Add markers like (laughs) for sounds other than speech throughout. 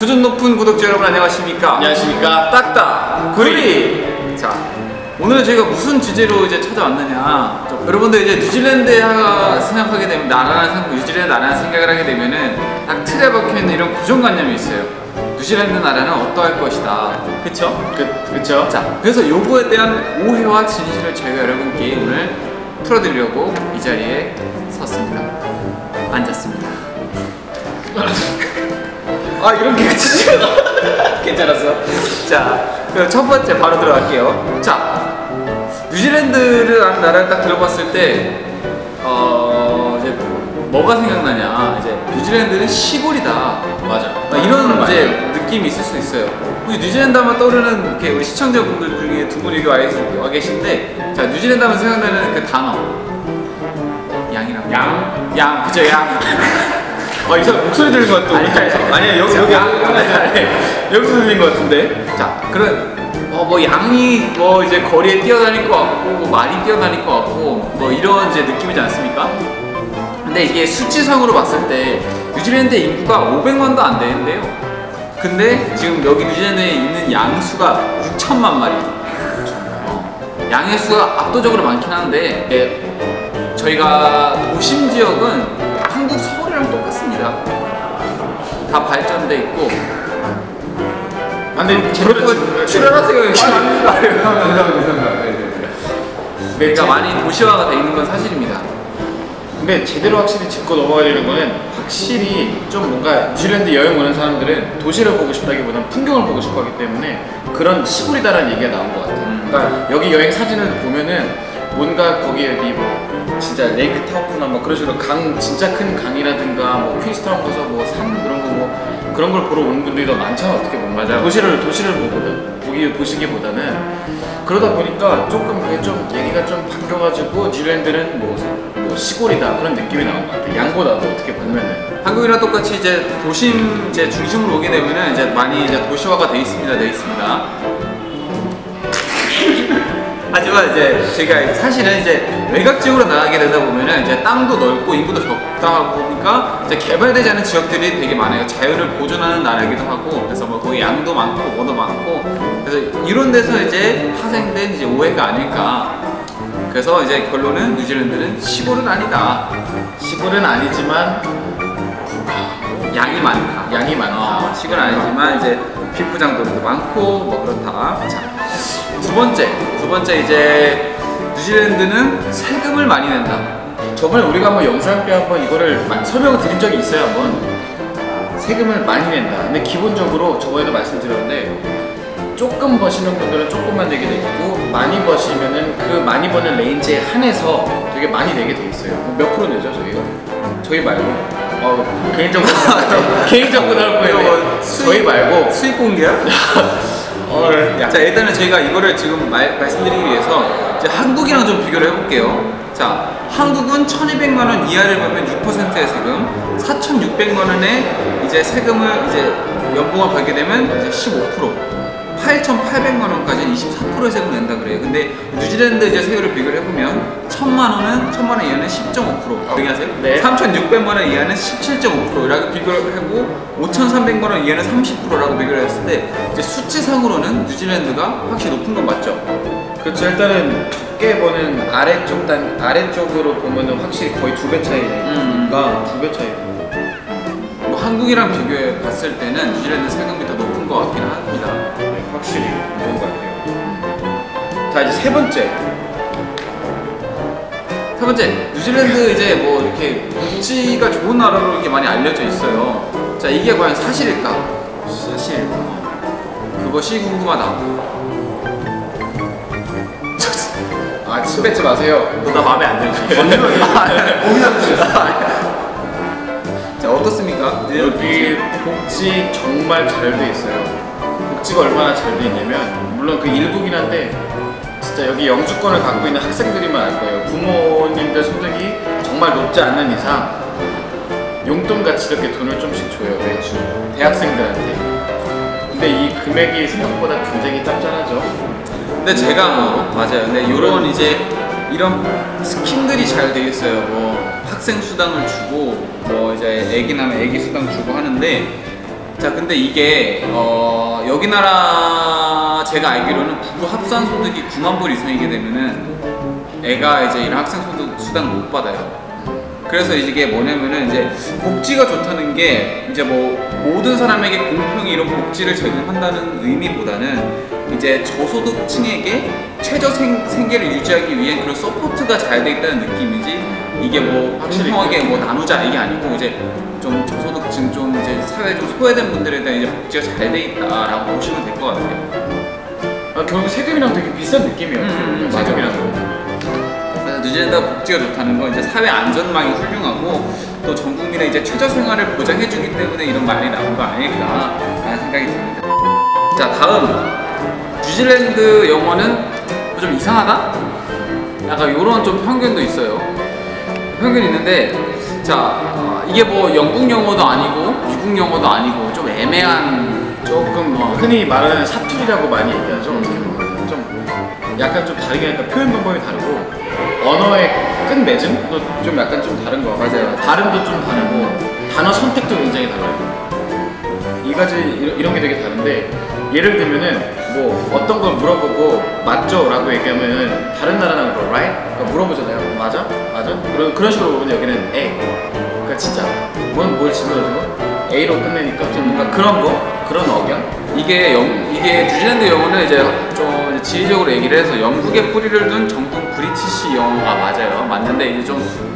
수준 높은 구독자 여러분 안녕하십니까? 안녕하십니까? 딱딱 구리. 자, 오늘은 저희가 무슨 주제로 이제 찾아왔느냐? 저, 여러분들 이제 뉴질랜드에 하- 생각하게 되면 나라는 생각, 뉴질랜드 나라는 생각을 하게 되면은 딱 틀에 박혀 있는 이런 고정관념이 있어요. 뉴질랜드 나라는 어떠할 것이다. 그쵸? 그, 그쵸? 자, 그래서 요거에 대한 오해와 진실을 저희가 여러분께 오늘 풀어드리려고 이 자리에 섰습니다. 앉았습니다. 아, 이런 게. (laughs) 괜찮았어? 자, 그럼 첫 번째 바로 들어갈게요. 자, 뉴질랜드라는 나라를 딱 들어봤을 때, 어, 이제 뭐가 생각나냐? 이제 뉴질랜드는 시골이다. 맞아. 막 이런 이제 느낌이 있을 수 있어요. 우리 뉴질랜드 하면 떠오르는 이렇게 우리 시청자분들 중에 두 분이 여기 와 계신데, 자, 뉴질랜드 하면 생각나는 그 단어. 양이랑 양? 양, 그죠, 양. 아, 이 사람 목소리 들린 것 같아. 아니, 아니, 아니. 아니야, 여기, 여기. 아니, 아니. 여기서 들린 것 같은데? 자, 그런 어, 뭐 양이 뭐 이제 거리에 뛰어다닐 것 같고 뭐 말이 뛰어다닐 것 같고 뭐 이런 이제 느낌이지 않습니까? 근데 이게 수치상으로 봤을 때 뉴질랜드 인구가 500만도 안 되는데요. 근데 지금 여기 뉴질랜드에 있는 양 수가 6천만 마리. 어, 양의 수가 압도적으로 많긴 한데 예, 저희가 도심 지역은 한국 똑같습니다. 다 발전돼 있고 아, 근데 출연하세요 여기. 네, 그러니까 제- 많이 도시화가 돼 있는 건 사실입니다. 근데 제대로 확실히 짚고 넘어가야 되는 거는 확실히 좀 뭔가 뉴질랜드 여행 오는 사람들은 도시를 보고 싶다기보다는 풍경을 보고 싶어 하기 때문에 그런 시골이다라는 얘기가 나온 것 같아요. 음. 그러니까 여기 여행 사진을 보면은 뭔가 거기 여기 뭐 진짜 레이크 타우프나 뭐 그런 식으로 강 진짜 큰 강이라든가 뭐 퀸스타운 가서 뭐 산 그런 거 뭐 그런 걸 보러 오는 분들이 더 많잖아 어떻게 보면 맞아요. 도시를 도시를 보거든 보기 보시기보다는 그러다 보니까 조금 그게 좀 얘기가 좀 바뀌어가지고 뉴질랜드는 뭐, 뭐 시골이다 그런 느낌이 나온 것 같아 양보다도 어떻게 보면은 한국이랑 똑같이 이제 도심 이제 중심으로 오게 되면은 이제 많이 이제 도시화가 돼 있습니다. 돼 있습니다. 하지만 이제 제가 사실은 이제 외곽 지역으로 나가게 되다 보면은 이제 땅도 넓고 인구도 적다 보니까 이제 개발되지 않은 지역들이 되게 많아요. 자연을 보존하는 나라이기도 하고 그래서 뭐 거기 양도 많고 뭐도 많고 그래서 이런 데서 이제 파생된 이제 오해가 아닐까. 그래서 이제 결론은 뉴질랜드는 시골은 아니다. 시골은 아니지만 양이 많다. 양이 많다 어, 시골은 아니지만 이제 비프장도도 많고 뭐 그렇다. 자, 두 번째, 두 번째 이제 뉴질랜드는 세금을 많이 낸다. 저번에 우리가 한번 영상 때 한번 이거를 마- 설명을 드린 적이 있어요 한번 세금을 많이 낸다 근데 기본적으로 저번에도 말씀드렸는데 조금 버시는 분들은 조금만 내게 되고 많이 버시면은 그 많이 버는 레인지에 한해서 되게 많이 내게 돼 있어요 뭐몇 프로 내죠 저희가? 저희 말고 어, 개인적으로 (laughs) 개인적으로 나올 거예요 저희 말고 수익 공개야? (laughs) 어, 야, 자, 일단은 저희가 이거를 지금 말, 말씀드리기 위해서 이제 한국이랑 좀 비교를 해볼게요. 자, 한국은 1,200만 원 이하를 벌면 6%의 세금, 4,600만 원에 이제 세금을 이제 연봉을 받게 되면 이제 15%. 8,800만 원까지는 24%의 세금을 낸다 그래요. 근데 뉴질랜드 이제 세율을 비교를 해보면 1,000만 원은 1,000만 원 이하는 10.5%. 동의하세요? 네. 3,600만 원 이하는 17.5%라고 비교를 하고 5,300만 원 이하는 30%라고 비교를 했을 때 이제 수치상으로는 뉴질랜드가 확실히 높은 건 맞죠? 그렇죠 일단은 적게 버는 아래쪽 단 아래쪽으로 보면은 확실히 거의 두 배 차이니까 음. 두배 차이 뭐 한국이랑 비교해 봤을 때는 뉴질랜드 세금이 더 높은 것 같긴 합니다. 네, 확실히 그런 것 같아요. 자 이제 세 번째 세 번째, 뉴질랜드 이제 뭐 이렇게 복지가 좋은 나라로 이렇게 많이 알려져 있어요. 자, 이게 과연 사실일까? 사실 그것이 궁금하다. (laughs) 아 침 뱉지 마세요. 너 나 마음에 안 들지? (laughs) 자, (laughs) 어떻습니까? 여기 복지 정말 잘 돼 있어요. 복지가 얼마나 잘 돼 있냐면 물론 그 일부긴 한데 진짜 여기 영주권을 갖고 있는 학생들이만 알 거예요. 부모님들 소득이 정말 높지 않는 이상 용돈 같이 이렇게 돈을 좀씩 줘요 매주 대학생들한테. 근데 이 금액이 생각보다 굉장히 짭짤하죠. 근데 제가 뭐 맞아요. 근데 이런 이제 이런 스킨들이 잘 되어 있어요. 뭐 학생 수당을 주고 뭐 이제 애기 나면 애기 수당 주고 하는데 자 근데 이게 어, 여기 나라 제가 알기로는 부부 합산 소득이 9만 불 이상이게 되면은 애가 이제 이런 학생 소득 수당을 못 받아요. 그래서 이게 뭐냐면은 이제 복지가 좋다는 게 이제 뭐 모든 사람에게 공평히 이런 복지를 제공한다는 의미보다는 이제 저소득층에게 최저 생, 생계를 유지하기 위한 그런 서포트가 잘 돼 있다는 느낌이지 이게 뭐 공평하게 뭐 나누자 이게 아니고 이제 좀 저소득층 좀 이제 사회 좀 소외된 분들에 대한 이제 복지가 잘 돼 있다라고 보시면 될 것 같아요. 아, 결국 세금이랑 되게 비싼 느낌이에요. 음, 세금이랑. 뉴질랜드가 복지가 좋다는 건 이제 사회 안전망이 훌륭하고 또 전 국민의 이제 최저 생활을 보장해주기 때문에 이런 말이 나온 거 아닐까라는 생각이 듭니다. 자 다음 뉴질랜드 영어는 좀 이상하다? 약간 이런 좀 편견도 있어요. 편견이 있는데 자 어, 이게 뭐 영국 영어도 아니고 미국 영어도 아니고 좀 애매한 조금 뭐 흔히 말하는 사투리라고 많이 얘기하죠. 어떻게 보면 좀 약간 좀 다르게 하니까 표현 방법이 다르고 언어의 끝맺음도 좀 약간 좀 다른 거 맞아요. 발음도 좀 다르고 단어 선택도 굉장히 달라요. 이 가지 이런- 게 되게 다른데 예를 들면은 뭐 어떤 걸 물어보고 맞죠 라고 얘기하면은 다른 나라는 뭐 right 그러니까 물어보잖아요. 맞아? 맞아? 그런 그런 식으로 보면 여기는 A. 그러니까 진짜 뭔뭘 질문해도 A로 끝내니까 좀 뭔가 그런 거 그런 억양 이게 영, 이게 뉴질랜드 영어는 이제 좀 지리적으로 얘기를 해서 영국에 뿌리를 둔 정통 브리티시 영어가 맞아요. 맞는데 이제 좀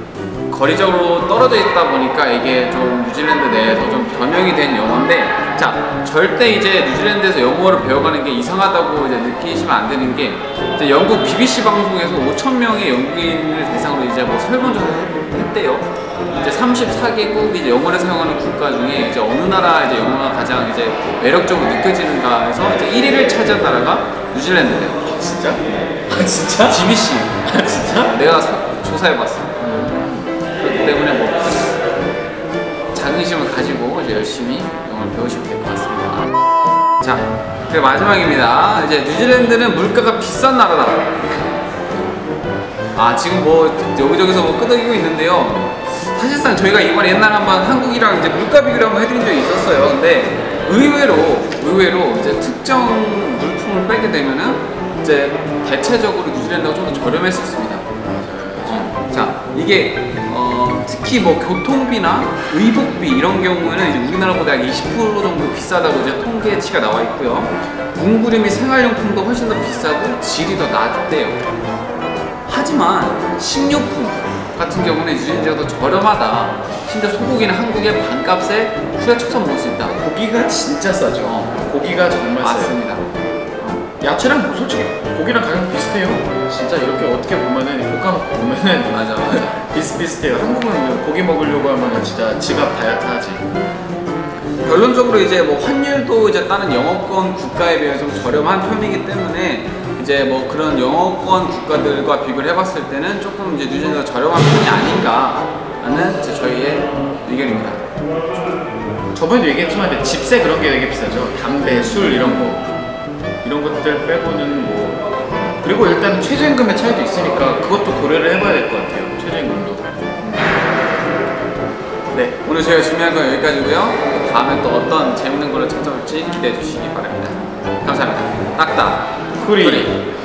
거리적으로 떨어져 있다 보니까 이게 좀 뉴질랜드 내에서 좀 변형이 된 영어인데 자 절대 이제 뉴질랜드에서 영어를 배워가는 게 이상하다고 이제 느끼시면 안 되는 게 이제 영국 BBC 방송에서 5천 명의 영국인을 대상으로 이제 뭐 설문조사 했대요. 이제 34개국 이제 영어를 사용하는 국가 중에 나라 이제 영어가 가장 이제 매력적으로 느껴지는가 해서 이제 1위를 차지한 나라가 뉴질랜드예요. 진짜? 아 진짜? BBC 아 진짜? 내가 사- 조사해봤어. 그렇기 때문에 뭐 자긍심을 가지고 이제 열심히 영어를 배우시면 될 것 같습니다. 자, 그리고 마지막입니다. 이제 뉴질랜드는 물가가 비싼 나라다. 아 지금 뭐 여기저기서 뭐 끄덕이고 있는데요. 사실상 저희가 이번에 옛날에 한번 한국이랑 이제 물가 비교를 한번 해드린 적이 있었어요. 근데 의외로 의외로 이제 특정 물품을 빼게 되면은 이제 대체적으로 뉴질랜드가 좀 더 저렴했었습니다. 자 이게 어, 특히 뭐 교통비나 의복비 이런 경우에는 이제 우리나라보다 약 20% 정도 비싸다고 이제 통계치가 나와 있고요. 문구류 및 생활용품도 훨씬 더 비싸고 질이 더 낮대요. 하지만 식료품 같은 경우는 더 저렴하다. 심지어 소고기는 한국의 반값에 후려쳐서 먹을 수 있다. 고기가 진짜 싸죠. 어. 고기가 정말 싸요. 맞습니다. 야채랑 뭐 솔직히 고기랑 가격 비슷해요. 진짜 이렇게 어떻게 보면은 볶아놓고 보면은 (laughs) 맞아 맞아. 비슷비슷해요. 한국은 뭐 고기 먹으려고 하면은 진짜 지갑 다이어트 하지. 결론적으로 이제 뭐 환율도 이제 다른 영어권 국가에 비해 좀 저렴한 편이기 때문에 이제 뭐 그런 영어권 국가들과 비교를 해봤을 때는 조금 이제 뉴질랜드가 저렴한 편이 아닌가라는 이제 저희의 의견입니다. 저번에도 얘기했지만 집세 그런 게 되게 비싸죠. 담배, 술 이런 거 이런 것들 빼고는 뭐 그리고 일단 최저임금의 차이도 있으니까 그것도 고려를 해봐야 될 것 같아요. 최저임금도. 네, 오늘 저희가 준비한 건 여기까지고요. 다음에 또 어떤 재밌는 걸로 찾아올지 기대해 주시기 바랍니다. 감사합니다. 딱딱 쿠리. 쿠리.